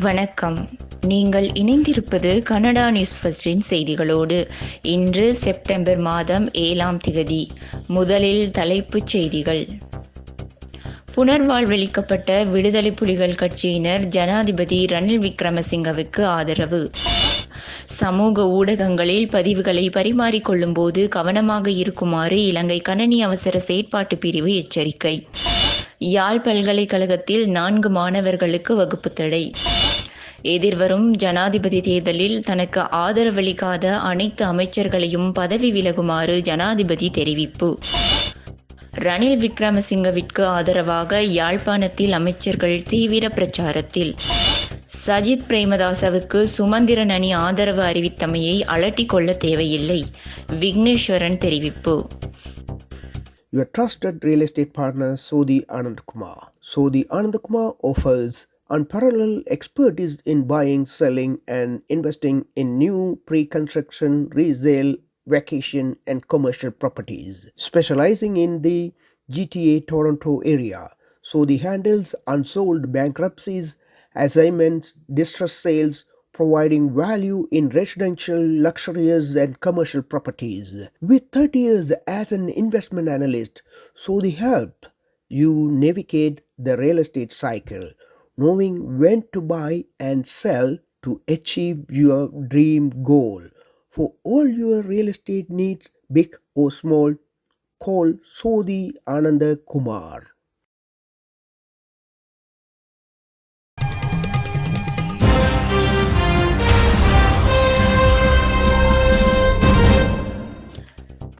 வணக்கம். நீங்கள் இணைந்திருப்பது கனடா நியூஸ் ஃபர்ஸ்டின் செய்திகளோடு. இன்று செப்டம்பர் மாதம் ஏழாம் திகதி. முதலில் தலைப்புச் செய்திகள். புனர்வாழ்வளிக்கப்பட்ட விடுதலை புலிகள் கட்சியினர் ஜனாதிபதி ரணில் விக்ரமசிங்கவுக்கு ஆதரவு. சமூக ஊடகங்களில் பதிவுகளை பரிமாறிக்கொள்ளும் போது கவனமாக இருக்குமாறு இலங்கை கணனி அவசர செயற்பாட்டு பிரிவு எச்சரிக்கை. யாழ் பல்கலைக்கழகத்தில் நான்கு மாணவர்களுக்கு வகுப்பு தடை. எதிர்வரும் ஜனாதிபதி தேர்தலில் தனக்கு ஆதரவளிக்காத அனைத்து அமைச்சர்களையும் பதவி விலகுமாறு ஜனாதிபதி தெரிவிப்பு. ரணில் விக்ரமசிங்கவிற்கு ஆதரவாக யாழ்ப்பாணத்தில் அமைச்சர்கள் தீவிர பிரச்சாரத்தில். சஜித் பிரேமதாசவுக்கு சுமந்திரன் அணி ஆதரவு அறிவித்தமையை அலட்டிக்கொள்ள தேவையில்லை விக்னேஸ்வரன் தெரிவிப்பு. Your trusted real estate partner Sodhi Anand Kumar. Sodhi Anand Kumar offers unparalleled expertise in buying, selling, and investing in new pre-construction, resale, vacation, and commercial properties. Specializing in the GTA Toronto area, Sodhi handles unsold bankruptcies, assignments, distress sales, providing value in residential, luxurious, and commercial properties. With 30 years as an investment analyst, Sodhi helped you navigate the real estate cycle, knowing when to buy and sell to achieve your dream goal. For all your real estate needs, big or small, call Sodhi Ananda Kumar.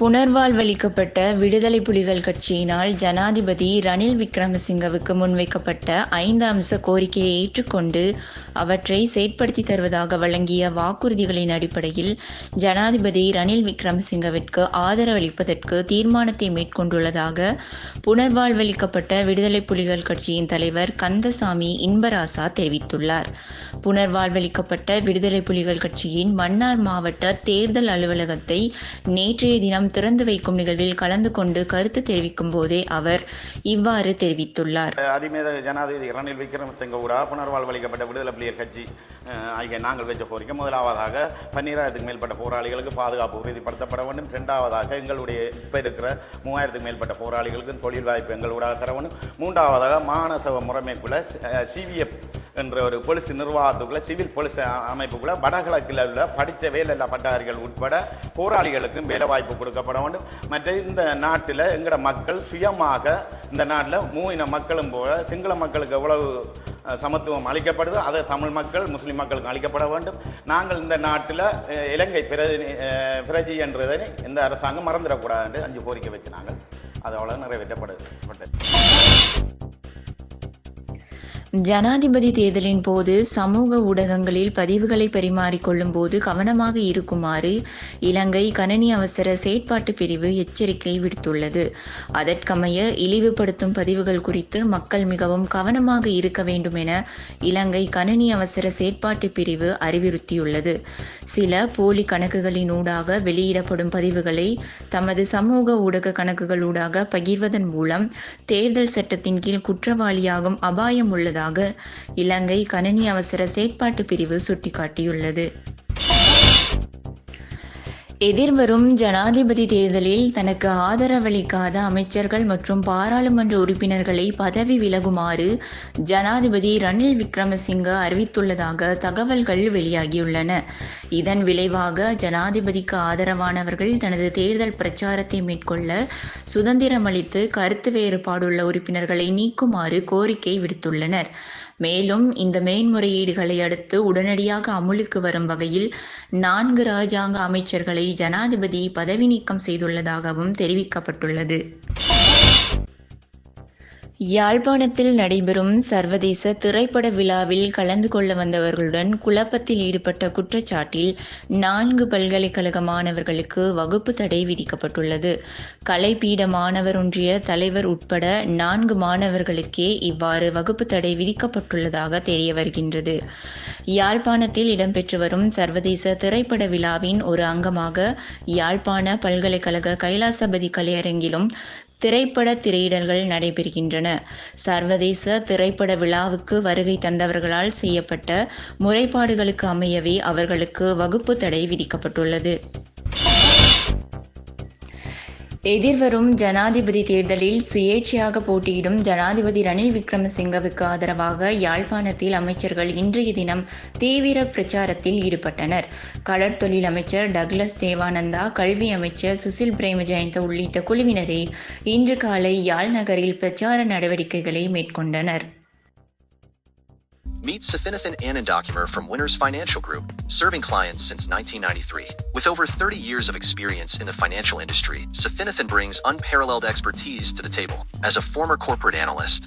புனர்வாழ்வளிக்கப்பட்ட விடுதலை புலிகள் கட்சியினால் ஜனாதிபதி ரணில் விக்ரமசிங்கவுக்கு முன்வைக்கப்பட்ட ஐந்து அம்ச கோரிக்கையை ஏற்றுக்கொண்டு அவற்றை செயற்படுத்தி தருவதாக வழங்கிய வாக்குறுதிகளின் அடிப்படையில் ஜனாதிபதி ரணில் விக்ரமசிங்கவிற்கு ஆதரவளிப்பதற்கு தீர்மானத்தை மேற்கொண்டுள்ளதாக புனர்வாழ்வளிக்கப்பட்ட விடுதலை புலிகள் கட்சியின் தலைவர் கந்தசாமி இன்பராசா தெரிவித்துள்ளார். புனர்வாழ்வளிக்கப்பட்ட விடுதலை புலிகள் கட்சியின் மன்னார் மாவட்ட தேர்தல் அலுவலகத்தை நேற்றைய தினம் திறந்து வைக்கும் நிகழ்வில் கலந்து கொண்டு கருத்து தெரிவிக்கும் போதே அவர் இவ்வாறு தெரிவித்துள்ளார். அதிமேத ஜனாதிபதி ரணில் விக்ரமசிங்க கூட புனர்வாழ்வளிக்கப்பட்ட விடுதலை புலிகள் கட்சி ஆகிய நாங்கள் வைத்த கோரிக்கை. முதலாவதாக பன்னிராயிரத்துக்கு மேற்பட்ட போராளிகளுக்கு பாதுகாப்பு உறுதிப்படுத்தப்பட வேண்டும். இரண்டாவதாக எங்களுடைய இப்போ இருக்கிற மூவாயிரத்துக்கு மேற்பட்ட போராளிகளுக்கு தொழில் வாய்ப்பு எங்களோட தர வேண்டும். மூன்றாவதாக மானசவ முறைமைக்குள்ள சிவிஎஃப் என்ற ஒரு போலீஸ் நிர்வாகத்துக்குள்ள சிவில் போலீஸ் அமைப்புக்குள்ள வடகிழக்கில் உள்ள படித்த வேலையில்லா பட்டாரிகள் உட்பட போராளிகளுக்கும் வேலை வாய்ப்பு கொடுக்கப்பட வேண்டும். மற்ற இந்த நாட்டில் எங்களோட மக்கள் சுயமாக இந்த நாட்டில் மூவின மக்களும் போல சிங்கள மக்களுக்கு எவ்வளவு சமத்துவம் அளிக்கப்படுதோ அதை தமிழ் மக்கள் முஸ்லீம் மக்களுக்கு அளிக்கப்பட வேண்டும். நாங்கள் இந்த நாட்டில் இலங்கை பிரதி பிரஜி என்றதை இந்த அரசாங்கம் மறந்துடக்கூடாது என்று அஞ்சு கோரிக்கை வச்சு நாங்கள் அது அவ்வளோ நிறைவேற்றப்படுது ஜனாதிபதி தேர்தலின் போது சமூக ஊடகங்களில் பதிவுகளை பரிமாறிக்கொள்ளும் போது கவனமாக இருக்குமாறு இலங்கை கணனி அவசர செயற்பாட்டு பிரிவு எச்சரிக்கை விடுத்துள்ளது. அதற்கமைய இழிவுபடுத்தும் பதிவுகள் குறித்து மக்கள் மிகவும் கவனமாக இருக்க வேண்டும் என இலங்கை கணனி அவசர செயற்பாட்டு பிரிவு அறிவுறுத்தியுள்ளது. சில போலி கணக்குகளின் ஊடாக வெளியிடப்படும் பதிவுகளை தமது சமூக ஊடக கணக்குகளூடாக பகிர்வதன் மூலம் தேர்தல் சட்டத்தின் கீழ் குற்றவாளியாகும் அபாயம் உள்ளது. உள்ளதாக இலங்கை கணனி அவசர செயற்பாட்டு பிரிவு சுட்டிக்காட்டியுள்ளது. எதிர்வரும் ஜனாதிபதி தேர்தலில் தனக்கு ஆதரவளிக்காத அமைச்சர்கள் மற்றும் பாராளுமன்ற உறுப்பினர்களை பதவி விலகுமாறு ஜனாதிபதி ரணில் விக்ரமசிங்க அறிவித்துள்ளதாக தகவல்கள் வெளியாகியுள்ளன. இதன் விளைவாக ஜனாதிபதிக்கு ஆதரவானவர்கள் தனது தேர்தல் பிரச்சாரத்தை மேற்கொள்ள சுதந்திரமளித்து கருத்து வேறுபாடுள்ள உறுப்பினர்களை நீக்குமாறு கோரிக்கை விடுத்துள்ளனர். மேலும் இந்த மேன்முறையீடுகளை அடுத்து உடனடியாக அமுலுக்கு வரும் வகையில் நான்கு ராஜாங்க அமைச்சர்களை ஜனாதிபதி பதவி நீக்கம் செய்துள்ளதாகவும் தெரிவிக்கப்பட்டுள்ளது. யாழ்ப்பாணத்தில் நடைபெறும் சர்வதேச திரைப்பட விழாவில் கலந்து கொள்ள வந்தவர்களுடன் குழப்பத்தில் ஈடுபட்ட குற்றச்சாட்டில் நான்கு பல்கலைக்கழக மாணவர்களுக்கு வகுப்பு தடை விதிக்கப்பட்டுள்ளது. கலைப்பீட மாணவர் ஒன்றிய தலைவர் உட்பட நான்கு மாணவர்களுக்கே இவ்வாறு வகுப்பு தடை விதிக்கப்பட்டுள்ளதாக தெரிய வருகின்றது யாழ்ப்பாணத்தில் இடம்பெற்று வரும் சர்வதேச திரைப்பட விழாவின் ஒரு அங்கமாக யாழ்ப்பாண பல்கலைக்கழக கைலாசபதி கலையரங்கிலும் திரைப்பட திரையிடல்கள் நடைபெறுகின்றன. சர்வதேச திரைப்பட விழாவுக்கு வருகை தந்தவர்களால் செய்யப்பட்ட முறைப்பாடுகளுக்கு அமையவே அவர்களுக்கு வகுப்பு தடை விதிக்கப்பட்டுள்ளது. எதிர்வரும் ஜனாதிபதி தேர்தலில் சுயேட்சையாக போட்டியிடும் ஜனாதிபதி ரணில் விக்ரமசிங்கவுக்கு ஆதரவாக யாழ்ப்பாணத்தில் அமைச்சர்கள் இன்றைய தினம் தீவிர பிரச்சாரத்தில் ஈடுபட்டனர். கடற்தொழில் அமைச்சர் டக்ளஸ் தேவானந்தா கல்வி அமைச்சர் சுசில் பிரேமஜயந்த உள்ளிட்ட குழுவினரே இன்று காலை யாழ் நகரில் பிரச்சார நடவடிக்கைகளை மேற்கொண்டனர். Meet Safinathon Anandocumer from Winners Financial Group, serving clients since 1993. With over 30 years of experience in the financial industry, Safinathan brings unparalleled expertise to the table. As a former corporate analyst,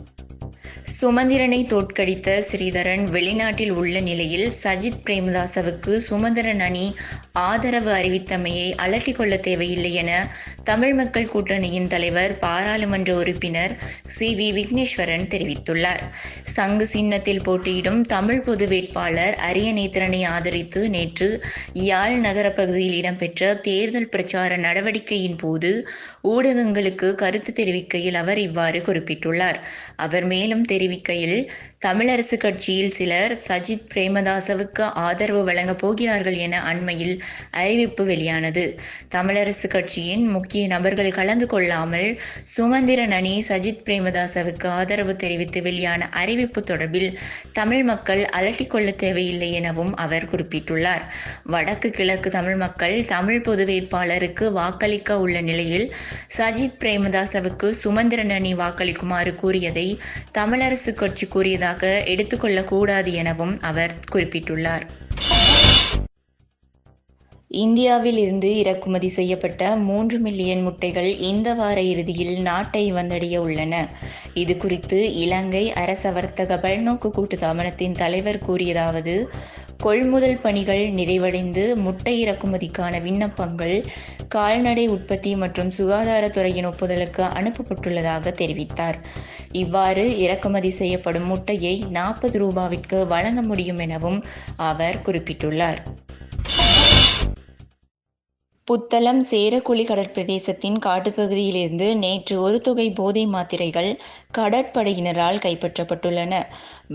சுமந்திரனை தோற்கடித்த ஸ்ரீதரன் வெளிநாட்டில் உள்ள நிலையில் சஜித் பிரேமதாசவுக்கு சுமந்திரன் அணி ஆதரவு அறிவித்தமையை அலட்டிக் கொள்ள தேவையில்லை என தமிழ் மக்கள் கூட்டணியின் தலைவர் பாராளுமன்ற உறுப்பினர் சி வி விக்னேஸ்வரன் தெரிவித்துள்ளார். சங்கு சின்னத்தில் போட்டியிடும் தமிழ் பொது வேட்பாளர் அரியநேத்திரனை ஆதரித்து நேற்று யாழ் நகர பகுதியில் இடம்பெற்ற தேர்தல் பிரச்சார நடவடிக்கையின் போது ஊடகங்களுக்கு கருத்து தெரிவிக்கையில் அவர் இவ்வாறு குறிப்பிட்டுள்ளார். அவர் மேலும் தெரிவிக்கையில் தமிழரசு கட்சியில் சிலர் சஜித் பிரேமதாசவுக்கு ஆதரவு வழங்கப் போகிறார்கள் என அண்மையில் அறிவிப்பு வெளியானது. தமிழரசு கட்சியின் முக்கிய நபர்கள் கலந்து கொள்ளாமல் சுமந்திரன் அணி சஜித் பிரேமதாசவுக்கு ஆதரவு தெரிவித்து வெளியான அறிவிப்பு தொடர்பில் தமிழ் மக்கள் அலட்டிக்கொள்ள தேவையில்லை எனவும் அவர் குறிப்பிட்டுள்ளார். வடக்கு கிழக்கு தமிழ் மக்கள் தமிழ் பொது வேட்பாளருக்கு வாக்களிக்க உள்ள நிலையில் சஜித் பிரேமதாசவுக்கு சுமந்திரன் அணி வாக்களிக்குமாறு கூறியதை தமிழரசு கட்சி கூறியதாக எடுத்துக்கொள்ளக்கூடாது எனவும் அவர் குறிப்பிட்டுள்ளார். இந்தியாவில் இருந்து இறக்குமதி செய்யப்பட்ட மூன்று மில்லியன் முட்டைகள் இந்த வார இறுதியில் நாட்டை வந்தடைய உள்ளன. இது குறித்து இலங்கை அரச வர்த்தக பல்நோக்கு கூட்டு தாபனத்தின் தலைவர் கூறியதாவது கொள்முதல் பணிகள் நிறைவடைந்து முட்டை இறக்குமதிக்கான விண்ணப்பங்கள் கால்நடை உற்பத்தி மற்றும் சுகாதாரத்துறையின் ஒப்புதலுக்கு அனுப்பப்பட்டுள்ளதாக தெரிவித்தார். இவ்வாறு இறக்குமதி செய்யப்படும் முட்டையை நாற்பது ரூபாவிற்கு வழங்க முடியும் எனவும் அவர் குறிப்பிட்டுள்ளார். புத்தளம் சேரக்குழி கடற்பிரதேசத்தின் காட்டுப்பகுதியிலிருந்து நேற்று ஒரு தொகை போதை மாத்திரைகள் கடற்படையினரால் கைப்பற்றப்பட்டுள்ளன.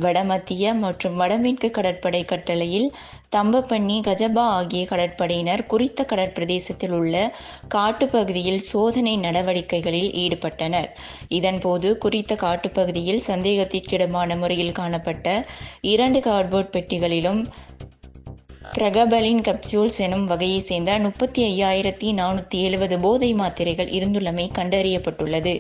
வடமத்திய மற்றும் வடமேற்கு கடற்படை கட்டளையில் தம்பப்பண்ணி கஜபா ஆகிய கடற்படையினர் குறித்த கடற்பிரதேசத்தில் உள்ள காட்டுப்பகுதியில் சோதனை நடவடிக்கைகளில் ஈடுபட்டனர். இதன்போது குறித்த காட்டுப்பகுதியில் சந்தேகத்திற்கிடமான முறையில் காணப்பட்ட இரண்டு கார்ட்போர்ட் பெட்டிகளிலும் பிரகபலின் கப்சூல்ஸ் எனும் வகையை சேர்ந்த முப்பத்தி ஐயாயிரத்தி நானூற்றி எழுபது போதை மாத்திரைகள் இருந்துள்ளமை கண்டறியப்பட்டுள்ளது.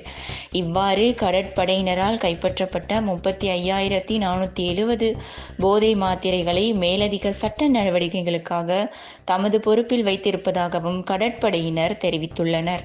இவ்வாறு கடற்படையினரால் கைப்பற்றப்பட்ட முப்பத்தி ஐயாயிரத்தி நானூற்றி எழுபது போதை மாத்திரைகளை மேலதிக சட்ட நடவடிக்கைகளுக்காக தமது பொறுப்பில் வைத்திருப்பதாகவும் கடற்படையினர் தெரிவித்துள்ளனர்.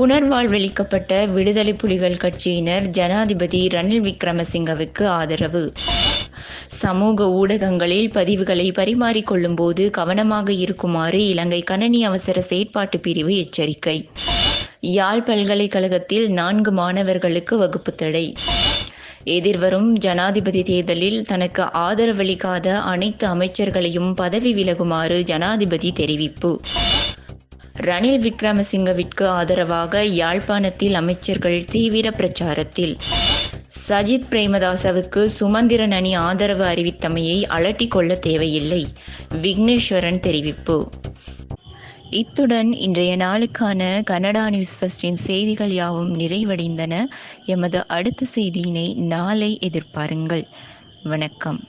புனர்வாழ்வளிக்கப்பட்ட விடுதலை புலிகள் கட்சியினர் ஜனாதிபதி ரணில் விக்ரமசிங்கவுக்கு ஆதரவு. சமூக ஊடகங்களில் பதிவுகளை பரிமாறிக்கொள்ளும் போது கவனமாக இருக்குமாறு இலங்கை கணனி அவசர செயற்பாட்டு பிரிவு எச்சரிக்கை. யாழ் பல்கலைக்கழகத்தில் நான்கு மாணவர்களுக்கு வகுப்பு தடை. எதிர்வரும் ஜனாதிபதி தேர்தலில் தனக்கு ஆதரவளிக்காத அனைத்து அமைச்சர்களையும் பதவி விலகுமாறு ஜனாதிபதி தெரிவிப்பு. ரணில் விக்ரமசிங்கவிற்கு ஆதரவாக யாழ்ப்பாணத்தில் அமைச்சர்கள் தீவிர பிரச்சாரத்தில். சஜித் பிரேமதாசவுக்கு சுமந்திரன் அணி ஆதரவு அறிவித்தமையை அலட்டிக்கொள்ள தேவையில்லை விக்னேஸ்வரன் தெரிவிப்பு. இத்துடன் இன்றைய நாளுக்கான கனடா நியூஸ் ஃபஸ்டின் செய்திகள் யாவும் நிறைவடைந்தன. எமது அடுத்த செய்தியினை நாளை எதிர்பாருங்கள். வணக்கம்.